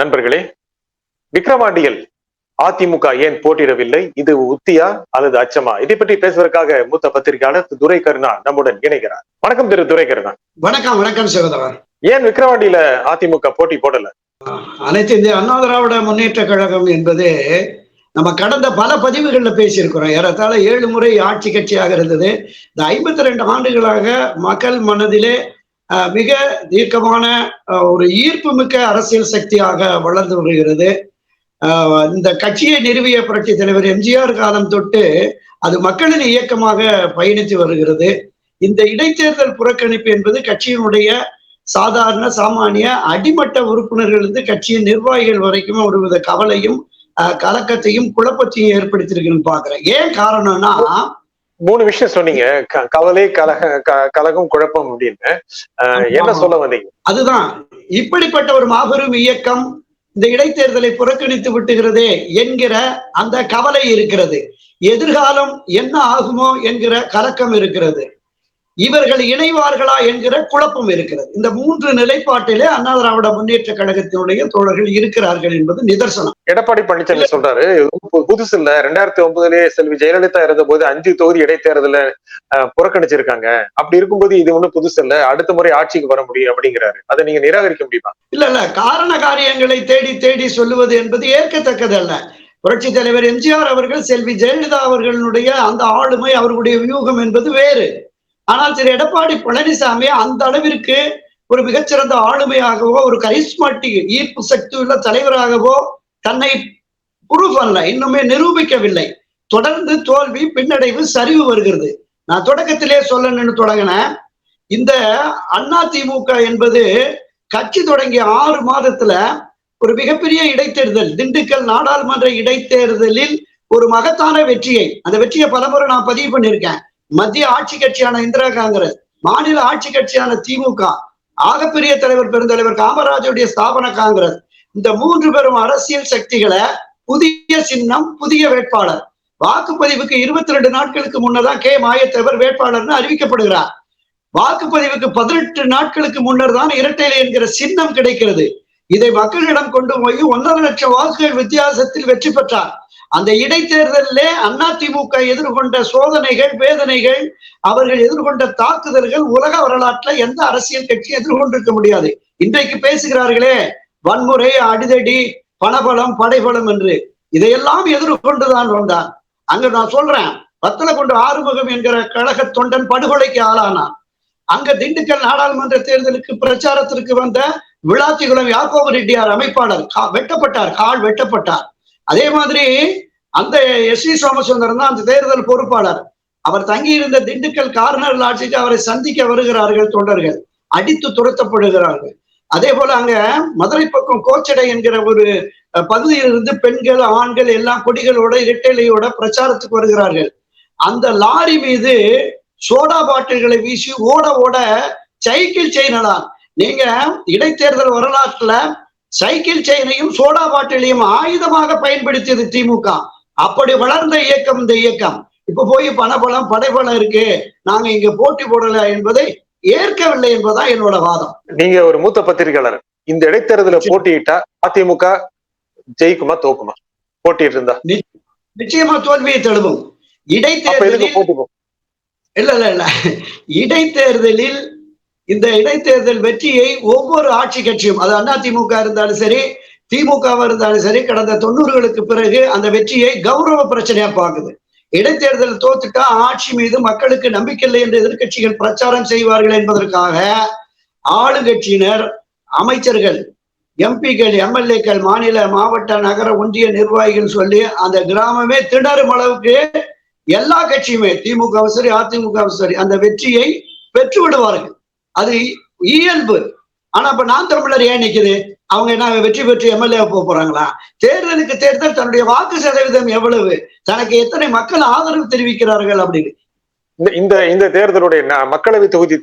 நண்பர்களே. விக்ரவாண்டியில் அதிமுக ஏன் போட்டியிடவில்லை? இது உத்தியா அல்லது அச்சமா? இதை பற்றி பேசுவதற்காக மூத்த பத்திரிகையாளர் திரு கருணா நம்முடன் இணைகிறார். வணக்கம் திரு துரை கருணா வணக்கம் வணக்கம் சகோதரர். ஏன் விக்ரவாண்டியில அதிமுக போட்டி போடல? அனைத்து இந்திய அண்ணா திராவிட முன்னேற்ற கழகம் என்பது நம்ம கடந்த பல பதிவுகள்ல பேசியிருக்கிறோம். ஏறத்தாழ ஏழு முறை ஆட்சி கட்சியாக இருந்தது. இந்த ஐம்பத்தி ரெண்டு ஆண்டுகளாக மக்கள் மனதிலே மிக தீர்க்கமான ஒரு ஈர்ப்பு மிக்க அரசியல் சக்தியாக வளர்ந்து வருகிறது. இந்த கட்சியை நிறுவிய புரட்சி தலைவர் எம்ஜிஆர் காலம் தொட்டு அது மக்களின் இயக்கமாக பயணித்து வருகிறது. இந்த இடைத்தேர்தல் புறக்கணிப்பு என்பது கட்சியினுடைய சாதாரண சாமானிய அடிமட்ட உறுப்பினர்கள் இருந்து கட்சியின் நிர்வாகிகள் வரைக்கும் ஒருவித கவலையும் கலக்கத்தையும் குழப்பத்தையும் ஏற்படுத்தியிருக்குன்னு பாக்குறேன் ஏன் காரணம்னா மூணு விஷயம் சொன்னீங்க. கவலை கலக கலகம் குழப்பம் அப்படின்னு. என்ன சொல்ல வந்தீங்க? அதுதான். இப்படிப்பட்ட ஒரு மாபெரும் இயக்கம் இந்த இடைத்தேர்தலை புறக்கணித்து விட்டுகிறதே என்கிற அந்த கவலை இருக்கிறது. எதிர்காலம் என்ன ஆகுமோ என்கிற கலக்கம் இருக்கிறது. இவர்கள் இணைவார்களா என்கிற குழப்பம் இருக்கிறது. இந்த மூன்று நிலைப்பாட்டிலே அண்ணா திராவிட முன்னேற்ற கழகத்தினுடைய தோழர்கள் இருக்கிறார்கள் என்பது நிதர்சனம். எடப்பாடி பழனிசாமி சொல்றாரு புதுசு இல்ல ரெண்டாயிரத்தி ஒன்பதுலயே செல்வி ஜெயலலிதா இருந்த போது அஞ்சு தொகுதி இடைத்தேர்தல புறக்கணிச்சிருக்காங்க. அப்படி இருக்கும்போது இது ஒண்ணும் புதுசு இல்ல அடுத்த முறை ஆட்சிக்கு வர முடியும் அப்படிங்கிறாரு. அதை நீங்க நிராகரிக்க முடியுமா? இல்ல இல்ல காரண காரியங்களை தேடி தேடி சொல்லுவது என்பது ஏற்கத்தக்கதல்ல புரட்சி தலைவர் எம்ஜிஆர் அவர்கள் செல்வி ஜெயலலிதா அவர்களுடைய அந்த ஆளுமை அவர்களுடைய வியூகம் என்பது வேறு. ஆனால் திரு எடப்பாடி பழனிசாமி அந்த அளவிற்கு ஒரு மிகச்சிறந்த ஆளுமையாகவோ ஒரு கரிஸ்மாட்டிக் ஈர்ப்பு சக்தி உள்ள தலைவராகவோ தன்னை ப்ரூவ் அல்ல இன்னுமே நிரூபிக்கவில்லை. தொடர்ந்து தோல்வி பின்னடைவு சரிவு வருகிறது. நான் தொடக்கத்திலே சொல்லணும்னு தொடங்கினேன் இந்த அண்ணா திமுக என்பது கட்சி தொடங்கிய ஆறு மாதத்துல ஒரு மிகப்பெரிய இடைத்தேர்தல் திண்டுக்கல் நாடாளுமன்ற இடைத்தேர்தலில் ஒரு மகத்தான வெற்றியை அந்த வெற்றியை பலமுறை நான் பதிவு பண்ணியிருக்கேன். மத்திய ஆட்சி கட்சியான இந்திரா காங்கிரஸ் மாநில ஆட்சி கட்சியான திமுக ஆகப்பெரிய தலைவர் பெருந்தலைவர் காமராஜருடைய ஸ்தாபன காங்கிரஸ். இந்த மூன்று பெரும் அரசியல் சக்திகளை புதிய சின்னம் புதிய வேட்பாளர். வாக்குப்பதிவுக்கு இருபத்தி ரெண்டு நாட்களுக்கு முன்னதான் கே. மாயத்தேவர் வேட்பாளர்னு அறிவிக்கப்படுகிறார். வாக்குப்பதிவுக்கு பதினெட்டு நாட்களுக்கு முன்னர் தான் இரட்டைலை என்கிற சின்னம் கிடைக்கிறது. இதை மக்களிடம் கொண்டு போய் ஒன்றரை லட்சம் வாக்குகள் வித்தியாசத்தில் வெற்றி பெற்றார். அந்த இடைத்தேர்தலிலே அதிமுக எதிர்கொண்ட சோதனைகள் வேதனைகள் அவர்கள் எதிர்கொண்ட தாக்குதல்கள் உலக வரலாற்றுல எந்த அரசியல் கட்சியும் எதிர்கொண்டிருக்க முடியாது. இன்றைக்கு பேசுகிறார்களே வன்முறை அடிதடி பணபலம் படைபலம் என்று. இதையெல்லாம் எதிர்கொண்டுதான் வந்தான். அங்க நான் சொல்றேன் பத்தல கொண்டு ஆறுமுகம் என்கிற கழக தொண்டன் படுகொலைக்கு ஆளானான். அங்க திண்டுக்கல் நாடாளுமன்ற தேர்தலுக்கு பிரச்சாரத்திற்கு வந்த விளாத்திகுளம் யாக்கோபு ரெட்டியார் அமைப்பாளர் கா- வெட்டப்பட்டார் கால் வெட்டப்பட்டார். அதே மாதிரி அந்த எஸ் வி சோமசுந்தரம் தான் அந்த தேர்தல் பொறுப்பாளர். அவர் தங்கியிருந்த திண்டுக்கல் கார்னர் லாட்ஜுக்கு அவரை சந்திக்க வருகிறார்கள் தொண்டர்கள். அடித்து துரத்தப்படுகிறார்கள். அதே போல அங்க மதுரை பக்கம் கோச்சடை என்கிற ஒரு பகுதியிலிருந்து பெண்கள் ஆண்கள் எல்லாம் கொடிகளோட இரட்டைலையோட பிரச்சாரத்துக்கு வருகிறார்கள். அந்த லாரி மீது சோடா பாட்டில்களை வீசி ஓட ஓட சைக்கிள் செய்யலாம். நீங்க இடைத்தேர்தல் வரலாற்றுல சைக்கிள் செயினையும் சோடா பாட்டிலையும் ஆயுதமாக பயன்படுத்தியது திமுக. அப்படி வளர்ந்த இயக்கம் இந்த இயக்கம். இப்ப போய் பணபலம் படைபலம் இருக்கு. நாங்க இங்க போட்டி போடல என்பதை ஏற்கவில்லை என்பதுதான் என்னோட வாதம். நீங்க ஒரு மூத்த பத்திரிகையாளர். இந்த இடைத்தேர்தல போட்டியிட்டா அதிமுக ஜெயிக்குமா தோக்குமா? போட்டிட்டு இருந்தா. நிச்சயமா தோல்வியை தழுவும். இடைத்தேர்தலில் இல்ல இல்ல இல்ல. இடைத்தேர்தலில் இந்த இடைத்தேர்தல் வெற்றியை ஒவ்வொரு ஆட்சி கட்சியும் அது அண்ணா திமுக இருந்தாலும் சரி திமுகவா இருந்தாலும் சரி கடந்த தொண்ணூறுகளுக்கு பிறகு அந்த வெற்றியை கௌரவ பிரச்சனையா பார்க்குது. இடைத்தேர்தல் தோத்துட்டா ஆட்சி மீது மக்களுக்கு நம்பிக்கை இல்லை என்று எதிர்க்கட்சிகள் பிரச்சாரம் செய்வார்கள் என்பதற்காக ஆளுங்கட்சியினர் அமைச்சர்கள் எம்பிக்கள் எம்எல்ஏக்கள் மாநில மாவட்ட நகர ஒன்றிய நிர்வாகிகள் சொல்லி அந்த கிராமமே திணறும் அளவுக்கு எல்லா கட்சியுமே திமுகவும் சரி அதிமுகவும் சரி அந்த வெற்றியை பெற்று விடுவார்கள் அது இயல்பு. ஆனா இப்ப நான் தமிழர் ஏன் நிக்குது? அவங்க என்ன வெற்றி பெற்று எம்எல்ஏ போக போறாங்களா? தேர்தலுக்கு தேர்தல் தன்னுடைய வாக்கு சதவீதம் எவ்வளவு? தனக்கு எத்தனை மக்கள் ஆதரவு தெரிவிக்கிறார்கள் அப்படின்னு. இந்த- இந்த இந்த தேர்தலுடைய மக்களவை தொகுதி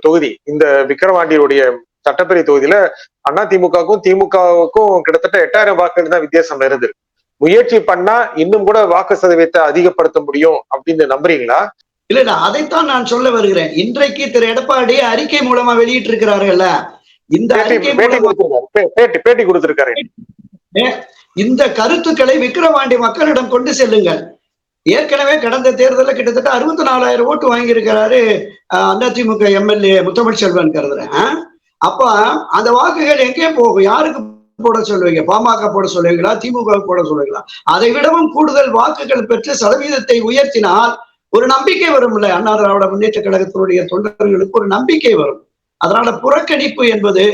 தொகுதி இந்த விக்கிரவாண்டியுடைய சட்டப்பேரவை தொகுதியில அண்ணா திமுகவுக்கும் திமுகவுக்கும் கிட்டத்தட்ட எட்டாயிரம் வாக்குகள் தான் வித்தியாசம் இருந்திருக்கு முயற்சி பண்ணா இன்னும் கூட வாக்கு சதவீதத்தை அதிகப்படுத்த முடியும் அப்படின்னு நம்புறீங்களா? இல்ல இல்ல அதைத்தான் நான் சொல்ல வருகிறேன். இன்றைக்கு திரு எடப்பாடி அறிக்கை மூலமா வெளியிட்டு இருக்கிறார்கள்ல இந்த அறிக்கை பேட்டி கொடுத்திருக்காரு. இந்த கருத்துக்களை விக்கிரவாண்டி மக்களிடம் கொண்டு செல்லுங்கள். ஏற்கனவே கடந்த தேர்தலில் கிட்டத்தட்ட அறுபத்தி நாலாயிரம் ஓட்டு வாங்கியிருக்கிறாரு அதிமுக எம்எல்ஏ முத்தமிழ் செல்வன் கருதுறேன்? அப்ப அந்த வாக்குகள் எங்கே போகும்? யாருக்கு போட சொல்லுவீங்க? பாமக போட சொல்லுவீங்களா? திமுக போட சொல்லுவீங்களா? அதை விடவும் கூடுதல் வாக்குகள் பெற்று சதவீதத்தை உயர்த்தினால் ஒரு நம்பிக்கை வரும்ல அண்ணா திராவிட முன்னேற்ற கழகத்தினுடைய தொண்டர்களுக்கு ஒரு நம்பிக்கை வரும். அதனால புறக்கணிப்பு என்பது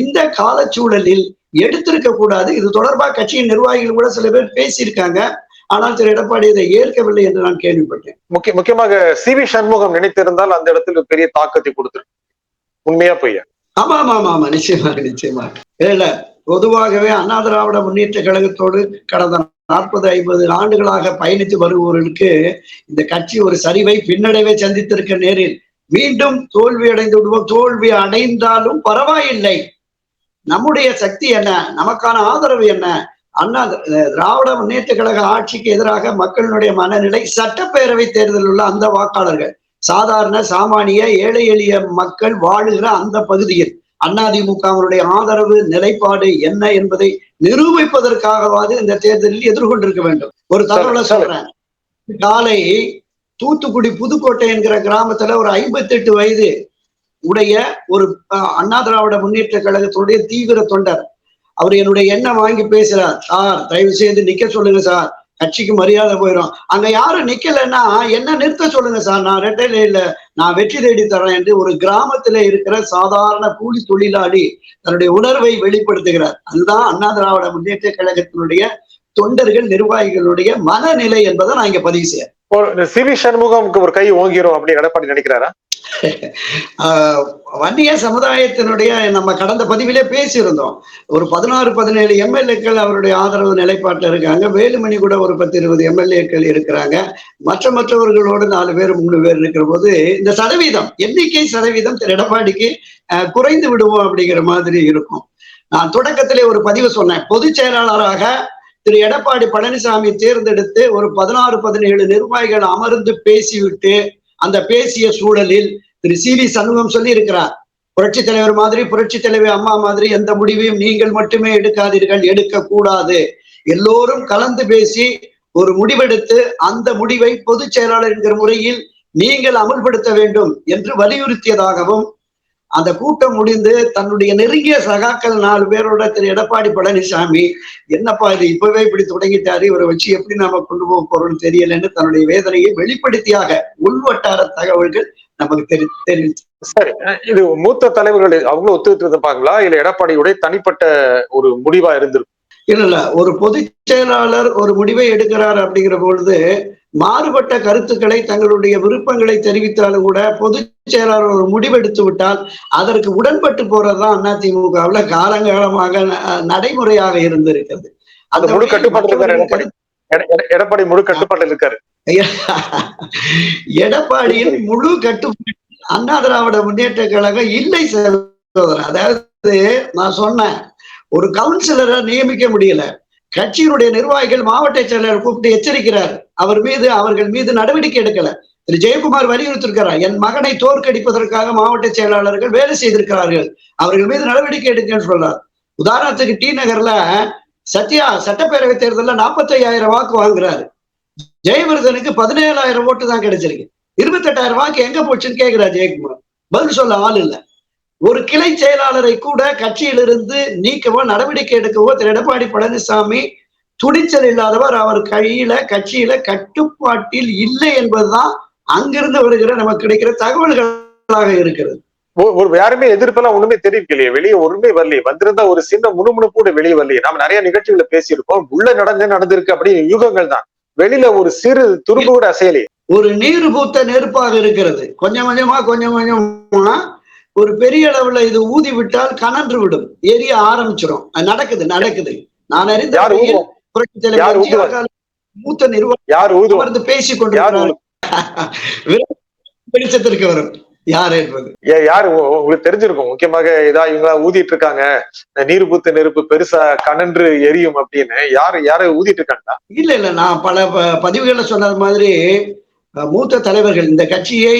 இந்த காலச்சூழலில் எடுத்திருக்க கூடாது. இது தொடர்பாக கட்சியின் நிர்வாகிகள் கூட சில பேர் பேசியிருக்காங்க. ஆனால் திரு எடப்பாடி இதை ஏற்கவில்லை என்று நான் கேள்விப்பட்டேன். முக்கிய முக்கியமாக சி வி சண்முகம் நினைத்திருந்தால் அந்த இடத்துல பெரிய தாக்கத்தை கொடுத்திருக்கு உண்மையா பொய்யா? ஆமா ஆமா ஆமா ஆமா. நிச்சயமாக நிச்சயமாக. இல்ல பொதுவாகவே அண்ணா திராவிட முன்னேற்ற கழகத்தோடு கடந்த நாற்பது ஐம்பது ஆண்டுகளாக பயணித்து வருபவர்களுக்கு இந்த கட்சி ஒரு சரிவை பின்னடைவை சந்தித்திருக்க நேரில் மீண்டும் தோல்வி அடைந்து விடுவோம். தோல்வி அடைந்தாலும் பரவாயில்லை. நம்முடைய சக்தி என்ன? நமக்கான ஆதரவு என்ன? அண்ணா திராவிட முன்னேற்ற கழக ஆட்சிக்கு எதிராக மக்களினுடைய மனநிலை சட்டப்பேரவை தேர்தலில் உள்ள அந்த வாக்காளர்கள் சாதாரண சாமானிய ஏழை எளிய மக்கள் வாழுகிற அந்த பகுதியில் அதிமுகவினுடைய ஆதரவு நிலைப்பாடு என்ன என்பதை நிரூபிப்பதற்காகவாது இந்த தேர்தலில் எதிர்கொண்டிருக்க வேண்டும். ஒரு தகவலை. சொல்றேன். காலை தூத்துக்குடி புதுக்கோட்டை என்கிற கிராமத்துல ஒரு ஐம்பத்தெட்டு வயது உடைய ஒரு அண்ணா திராவிட முன்னேற்ற கழகத்துடைய தீவிர தொண்டர். அவர் என்னுடைய எண்ணம் வாங்கி பேசுறார். சார் தயவு செய்து நிக்க சொல்லுங்க சார். கட்சிக்கு மரியாதை போயிடும் அங்க யாரும் நிக்கலைன்னா என்ன நிறுத்த சொல்லுங்க சார்? நான் ரெட்டையில இல்ல நான் வெற்றி தேடி தரேன் என்று ஒரு கிராமத்துல இருக்கிற சாதாரண கூலி தொழிலாளி தன்னுடைய உணர்வை வெளிப்படுத்துகிறார். அதுதான் அண்ணா திராவிட முன்னேற்ற கழகத்தினுடைய தொண்டர்கள் நிர்வாகிகளுடைய மனநிலை என்பதை நான் இங்க பதிவு செய்யறேன். ஒரு சி வி சண்முகம்க்கு ஒரு கை ஓங்கிரும் அப்படின்னு எடப்பாடி நினைக்கிறாரா? ஆஹ் வன்னிய சமுதாயத்தினுடைய நம்ம கடந்த பதிவிலே பேசியிருந்தோம். ஒரு பதினாறு பதினேழு எம்எல்ஏக்கள் அவருடைய ஆதரவு நிலைப்பாட்டில் இருக்காங்க. வேலுமணி கூட ஒரு பத்து இருபது எம்எல்ஏக்கள் இருக்கிறாங்க. மற்ற மற்றவர்களோடு நாலு பேர் மூணு பேர் இருக்கிற போது இந்த சதவீதம் எண்ணிக்கை சதவீதம் திரு எடப்பாடிக்கு ஆஹ் குறைந்து விடுவோம் அப்படிங்கிற மாதிரி இருக்கும். நான் தொடக்கத்திலே ஒரு பதிவு சொன்னேன். பொதுச் செயலாளராக திரு எடப்பாடி பழனிசாமி தேர்ந்தெடுத்து ஒரு பதினாறு பதினேழு நிர்வாகிகள் அமர்ந்து பேசிவிட்டு அந்த பேசிய சூழலில் திரு சி வி சண்முகம் சொல்லி இருக்கிறார் புரட்சி தலைவர் மாதிரி புரட்சி தலைவர் அம்மா மாதிரி எந்த முடிவையும் நீங்கள் மட்டுமே எடுக்காதீர்கள் எடுக்க கூடாது எல்லோரும் கலந்து பேசி ஒரு முடிவெடுத்து அந்த முடிவை பொதுச் செயலாளர் என்கிற முறையில் நீங்கள் அமல்படுத்த வேண்டும் என்று வலியுறுத்தியதாகவும் அந்த கூட்டம் முடிந்து தன்னுடைய நெருங்கிய சகாக்கள் நாலு பேரோட திரு எடப்பாடி பழனிசாமி என்னப்பா இது இப்பவே இப்படி தொடங்கிட்டாரு இவரை வச்சு எப்படி நாம கொண்டு போக போறோம்னு தெரியலன்னு தன்னுடைய வேதனையை வெளிப்படுத்தியாக உள்வட்டார தகவல்கள் நமக்கு தெரி தெரிவிச்சு சரி இது மூத்த தலைவர்கள் அவங்களும் ஒத்துக்கிட்டு இருப்பாங்களா இல்ல எடப்பாடியுடைய தனிப்பட்ட ஒரு முடிவா இருந்திருக்கும்? இல்ல இல்ல. ஒரு பொதுச் செயலாளர் ஒரு முடிவை எடுக்கிறார் அப்படிங்கிற பொழுது மாறுபட்ட கருத்துக்களை தங்களுடைய விருப்பங்களை தெரிவித்தாலும் கூட பொதுச் செயலாளர் ஒரு முடிவெடுத்து விட்டால் அதற்கு உடன்பட்டு போறதுதான் அதிமுகவுல காலங்காலமாக நடைமுறையாக இருந்திருக்கிறது. அந்த முழு கட்டுப்பாட்டுல இருக்காரு எடப்பாடி. எடப்பாடி முழு கட்டுப்பாட்டுல இருக்காரு. எடப்பாடியின் முழு கட்டுப்பாடு அண்ணா திராவிட முன்னேற்ற கழகம் இல்லை சகோதரர். அதாவது நான் சொன்னேன் ஒரு கவுன்சிலரை நியமிக்க முடியல. கட்சியினுடைய நிர்வாகிகள் மாவட்ட செயலர் கூப்பிட்டு எச்சரிக்கிறார். அவர் மீது அவர்கள் மீது நடவடிக்கை எடுக்கல. திரு. ஜெயக்குமார் வலியுறுத்திருக்கிறார் என் மகனை தோற்கடிப்பதற்காக மாவட்ட செயலாளர்கள் வேலை செய்திருக்கிறார்கள். அவர்கள் மீது நடவடிக்கை எடுக்கன்னு சொல்றார். உதாரணத்துக்கு டி நகர்ல சத்யா சட்டப்பேரவை தேர்தலில் நாற்பத்தி ஐயாயிரம் வாக்கு வாங்குறாரு. ஜெயவர்தனுக்கு பதினேழாயிரம் ஓட்டு தான் கிடைச்சிருக்கு. இருபத்தெட்டாயிரம் வாக்கு எங்க போச்சுன்னு கேட்கிறார் ஜெயக்குமார். பதில் சொல்ல ஆள் இல்ல. ஒரு கிளை செயலாளரை கூட கட்சியிலிருந்து நீக்கவோ நடவடிக்கை எடுக்கவோ திரு எடப்பாடி பழனிசாமி துணிச்சல் இல்லாதவர். அவர் கையில கட்சியில கட்டுப்பாட்டில் இல்லை என்பதுதான் அங்கிருந்து வருகிற நமக்கு கிடைக்கிற தகவல்களாக இருக்கிறது. ஒரு யாருமே எதிர்ப்பெல்லாம் ஒண்ணுமே தெரிவிக்கலையே வெளியே ஒண்ணுமே வரலையே. வந்திருந்தா ஒரு சின்ன முணுமுணுப்போட வெளியே வரலையே. நாம நிறைய நிகழ்ச்சிகளை பேசியிருக்கோம். உள்ள நடந்து நடந்திருக்கு அப்படின்னு யூகங்கள் தான். வெளியில ஒரு சிறு துரும்பு கூட அசையலையே. ஒரு நீர் பூத்த நெருப்பாக இருக்கிறது. கொஞ்சம் கொஞ்சமா கொஞ்சம் கொஞ்சமா ஒரு பெரிய அளவுல இது ஊதி விட்டால் கனன்று விடும். எரிய ஆரம்பிச்சிடும் அது நடக்குது நடக்குது. நான் அறிந்த மூத்த நிர்வாகம் கொண்டிருக்கிறார். ஊதுவோம்? வெளிச்சத்திற்கு வரும். யார் என்பது யாரு? உங்களுக்கு தெரிஞ்சிருக்கும். முக்கியமாக இதா இவங்களா ஊதிட்டு இருக்காங்க இந்த நீர் பூத்த நெருப்பு பெருசா கனன்று எரியும் அப்படின்னு. யாரு யாரு ஊதிட்டு இருக்காங்களா இல்ல இல்ல. நான் பல பதிவுகள்ல சொன்னது மாதிரி மூத்த தலைவர்கள் இந்த கட்சியை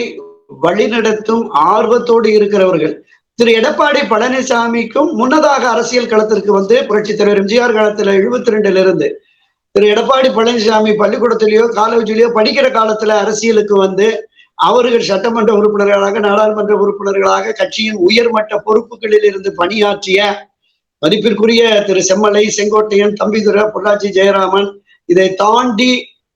வழிநடத்தும் ஆர்வத்தோடு இருக்கிறவர்கள். திரு. எடப்பாடி பழனிசாமிக்கும் முன்னதாக அரசியல் களத்திற்கு வந்து புரட்சி தலைவர் எம்ஜிஆர் காலத்துல எழுபத்தி ரெண்டுல இருந்து திரு. எடப்பாடி பழனிசாமி பள்ளிக்கூடத்திலேயோ காலேஜிலேயோ படிக்கிற காலத்துல அரசியலுக்கு வந்து அவர்கள் சட்டமன்ற உறுப்பினர்களாக நாடாளுமன்ற உறுப்பினர்களாக கட்சியின் உயர்மட்ட பொறுப்புகளில் இருந்து பணியாற்றிய மதிப்பிற்குரிய திரு செம்மலை செங்கோட்டையன் தம்பிதுரை பொள்ளாச்சி ஜெயராமன் இதை தாண்டி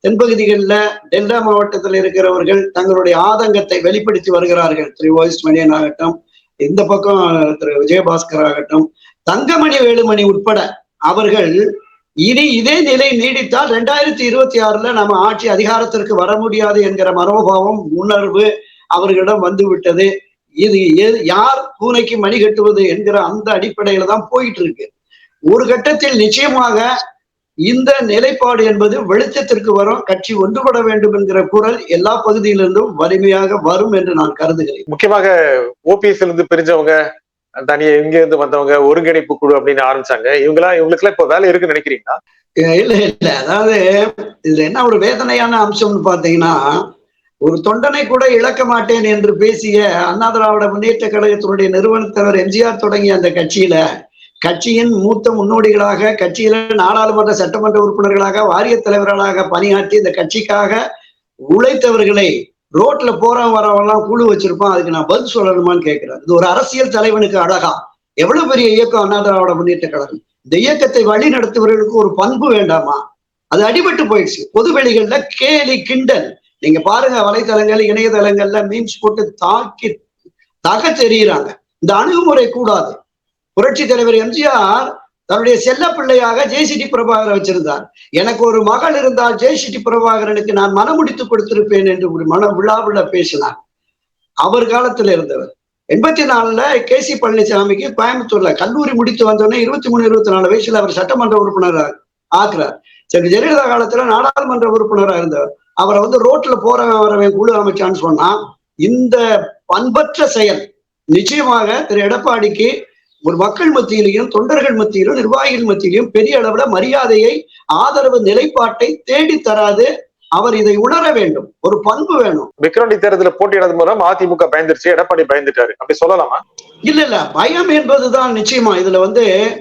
தென்பகுதிகளில் டெல்டா மாவட்டத்தில் இருக்கிறவர்கள் தங்களுடைய ஆதங்கத்தை வெளிப்படுத்தி வருகிறார்கள். திரு ஓஎஸ் மணியன் ஆகட்டும் இந்த பக்கம் திரு விஜயபாஸ்கர் ஆகட்டும் தங்கமணி வேலுமணி உட்பட அவர்கள் இனி இதே நிலை நீடித்தால் ரெண்டாயிரத்தி இருபத்தி ஆறுல நம்ம ஆட்சி அதிகாரத்திற்கு வர முடியாது என்கிற மனோபாவம் உணர்வு அவர்களிடம் வந்து விட்டது இது யார் பூனைக்கு மணி கட்டுவது என்கிற அந்த அடிப்படையில தான் போயிட்டு இருக்கு ஒரு கட்டத்தில் நிச்சயமாக இந்த நிலைப்பாடு என்பது வெளிச்சத்திற்கு வரும் கட்சி ஒன்றுபட வேண்டும் என்கிற குரல் எல்லா பகுதியிலிருந்தும் வலிமையாக வரும் என்று நான் கருதுகிறேன். முக்கியமாக ஓபிஎஸ்ல இருந்து பிரிஞ்சவங்க தனியா இங்க இருந்து வந்தவங்க ஒருங்கிணைப்பு குழு அப்படின்னு ஆரம்பிச்சாங்க. இவங்கெல்லாம் இவங்களுக்குலாம் இப்ப வேலை இருக்குன்னு நினைக்கிறீங்களா? இல்ல இல்ல. அதாவது இதுல என்ன ஒரு வேதனையான அம்சம்னு பாத்தீங்கன்னா ஒரு தொண்டனை கூட இழக்க மாட்டேன் என்று பேசிய அண்ணா திராவிட முன்னேற்ற கழகத்தினுடைய நிறுவனத்தவர் எம்ஜிஆர் தொடங்கிய அந்த கட்சியில கட்சியின் மூத்த முன்னோடிகளாக கட்சியில நாடாளுமன்ற சட்டமன்ற உறுப்பினர்களாக வாரிய தலைவர்களாக பணியாற்றி இந்த கட்சிக்காக உழைத்தவர்களை ரோட்ல போறவன் வரவெல்லாம் குழு வச்சிருப்பான். அதுக்கு நான் பதில் சொல்லணுமான்னு கேட்கிறேன் இது ஒரு அரசியல் தலைவனுக்கு அழகா. எவ்வளவு பெரிய இயக்கம் அண்ணா திராவிட முன்னேற்ற கழகம்? இந்த இயக்கத்தை வழி நடத்துவர்களுக்கு ஒரு பண்பு வேண்டாமா? அது அடிபட்டு போயிடுச்சு. பொதுவெளிகள்ல கேலி கிண்டல். நீங்க பாருங்க வலைத்தளங்கள் இணையதளங்கள்ல மீம்ஸ் போட்டு தாக்கி தக தெரியுறாங்க. இந்த அணுகுமுறை கூடாது. புரட்சி தலைவர் எம்ஜிஆர் தன்னுடைய செல்ல பிள்ளையாக ஜெய்சிடி பிரபாகரன் வச்சிருந்தார். எனக்கு ஒரு மகள் இருந்தால் ஜெய்சிடி பிரபாகரனுக்கு நான் மனமுடித்து கொடுத்திருப்பேன் என்று ஒரு மன விழாவுல பேசினார். அவர் காலத்துல இருந்தவர். எண்பத்தி நாலுல கே சி பழனிசாமிக்கு கோயம்புத்தூர்ல கல்லூரி முடித்து வந்தோடனே இருபத்தி மூணு இருபத்தி நாலு வயசுல அவர் சட்டமன்ற உறுப்பினராக ஆக்குறார். சரி ஜெயலலிதா காலத்துல நாடாளுமன்ற உறுப்பினராக இருந்தவர். அவரை வந்து ரோட்ல போறவன் வரவன் குழு அமைச்சான்னு சொன்னா இந்த பண்பற்ற செயல் நிச்சயமாக திரு எடப்பாடிக்கு ஒரு மக்கள் மத்தியிலையும் தொண்டர்கள் மத்தியிலும் நிர்வாகிகள் மத்தியிலும் பெரிய அளவுல மரியாதையை ஆதரவு நிலைப்பாட்டை தேடி தராது அவர் இதை உணர வேண்டும். ஒரு பண்பு வேணும். விக்ரவாண்டி தேர்தலில் போட்டியிடாத மூலம் அதிமுக பயந்துருச்சு எடப்பாடி பயந்துட்டாரு. அப்படி சொல்லலாமா? இல்ல இல்ல. பயம் என்பதுதான் நிச்சயமா. இதுல வந்து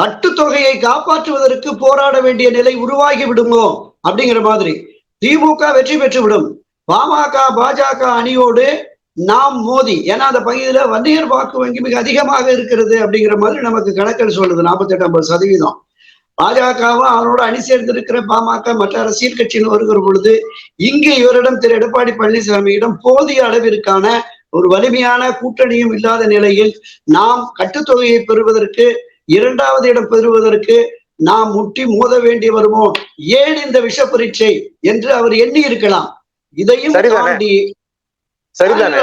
கட்டுத்தொகையை காப்பாற்றுவதற்கு போராட வேண்டிய நிலை உருவாகி விடுமோ? அப்படிங்கிற மாதிரி. திமுக வெற்றி பெற்று விடும். பாமக பாஜக அணியோடு நாம் மோதி. ஏன்னா அந்த பகுதியில வன்னியர் வாக்கு வங்கி மிக அதிகமாக இருக்கிறது அப்படிங்கிற மாதிரி நமக்கு கணக்கில் சொல்லுது. நாற்பத்தெட்டு ஐம்பது சதவீதம். பாஜகவும் அவரோட அணி சேர்ந்திருக்கிற பாமக மற்ற அரசியல் கட்சியில் வருகிற பொழுது இங்கு இவரிடம் திரு. எடப்பாடி பழனிசாமியிடம் போதிய அளவிற்கான ஒரு வலிமையான கூட்டணியும் இல்லாத நிலையில் நாம் கட்டுத்தொகையை பெறுவதற்கு இரண்டாவது இடம் பெறுவதற்கு நாம் முட்டி மோத வேண்டி வருமோ? ஏன் இந்த விஷ பரீட்சை என்று அவர் எண்ணி இருக்கலாம் இதையும்? தாண்டி சரிதானே?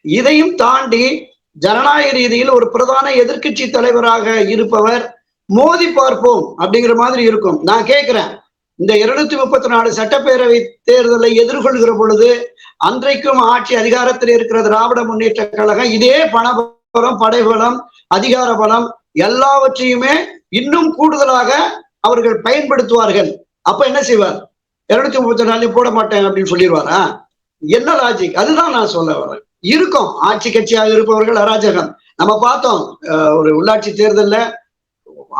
இதையும் தாண்டி ஜனநாயக ரீதியில் ஒரு பிரதான எதிர்க்கட்சி தலைவராக இருப்பவர் மோதி பார்ப்போம் அப்படிங்கிற மாதிரி இருக்கும். நான் கேட்கிறேன் இந்த இருநூத்தி முப்பத்தி நாலு சட்டப்பேரவை தேர்தலை எதிர்கொள்கிற பொழுது அன்றைக்கும் ஆட்சி அதிகாரத்தில் இருக்கிற திராவிட முன்னேற்ற கழகம் இதே பணபலம் படைபலம் அதிகார பலம் எல்லாவற்றையுமே இன்னும் கூடுதலாக அவர்கள் பயன்படுத்துவார்கள். அப்ப என்ன செய்வார்? இருநூத்தி முப்பத்தி நாலு போட மாட்டேன் அப்படின்னு சொல்லிடுவாரா? என்ன லாஜிக் அதுதான் நான் சொல்ல வரேன். இருக்கும். ஆட்சி கட்சியாக இருப்பவர்கள் அராஜகம். நம்ம பார்த்தோம் ஒரு உள்ளாட்சி தேர்தல்ல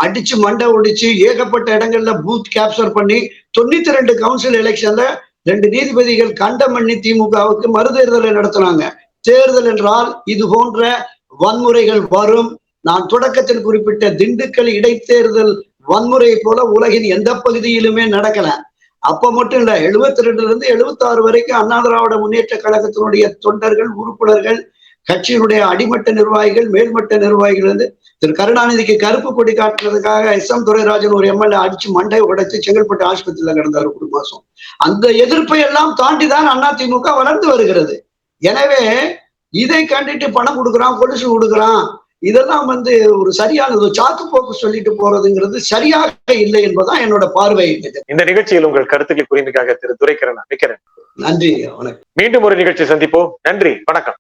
அடிச்சு மண்டை ஒடிச்சு ஏகப்பட்ட இடங்கள்ல பூத் கேப்சர் பண்ணி தொண்ணூத்தி ரெண்டு கவுன்சில் எலெக்ஷன்ல ரெண்டு நீதிபதிகள் கண்டம் பண்ணி திமுகவுக்கு மறுதேர்தலை நடத்தினாங்க. தேர்தல் என்றால் இது போன்ற வன்முறைகள் வரும். நான் தொடக்கத்தில் குறிப்பிட்ட திண்டுக்கல் இடைத்தேர்தல் வன்முறை போல உலகின் எந்த பகுதியிலுமே நடக்கல. அப்ப மட்டும் இல்ல எழுபத்தி ரெண்டுல இருந்து எழுபத்தி ஆறு வரைக்கும் அண்ணா திராவிட முன்னேற்ற கழகத்தினுடைய தொண்டர்கள் உறுப்பினர்கள் கட்சியினுடைய அடிமட்ட நிர்வாகிகள் மேல்மட்ட நிர்வாகிகள் வந்து திரு கருணாநிதிக்கு கருப்பு கொடி காட்டுறதுக்காக எஸ் எம் துரைராஜன் ஒரு எம்எல்ஏ அடிச்சு மண்டை உடைச்சு செங்கல்பட்டு ஆஸ்பத்திரியில கிடந்தார் ஒரு மாசம். அந்த எதிர்ப்பை எல்லாம் தாண்டிதான் அதிமுக வளர்ந்து வருகிறது. எனவே இதை கண்டிட்டு பணம் கொடுக்குறான் கொலுசு கொடுக்குறான். இதெல்லாம் வந்து ஒரு சரியானது சாக்கு போக்கு சொல்லிட்டு போறதுங்கிறது சரியாக இல்லை என்பதுதான் என்னோட பார்வை. இந்த நிகழ்ச்சியில் உங்கள் கருத்துக்கள் புரிந்துக்காக திரு துரைக்கரன் மிக்கிறேன் நன்றி வணக்கம். மீண்டும் ஒரு நிகழ்ச்சி சந்திப்போம். நன்றி வணக்கம்.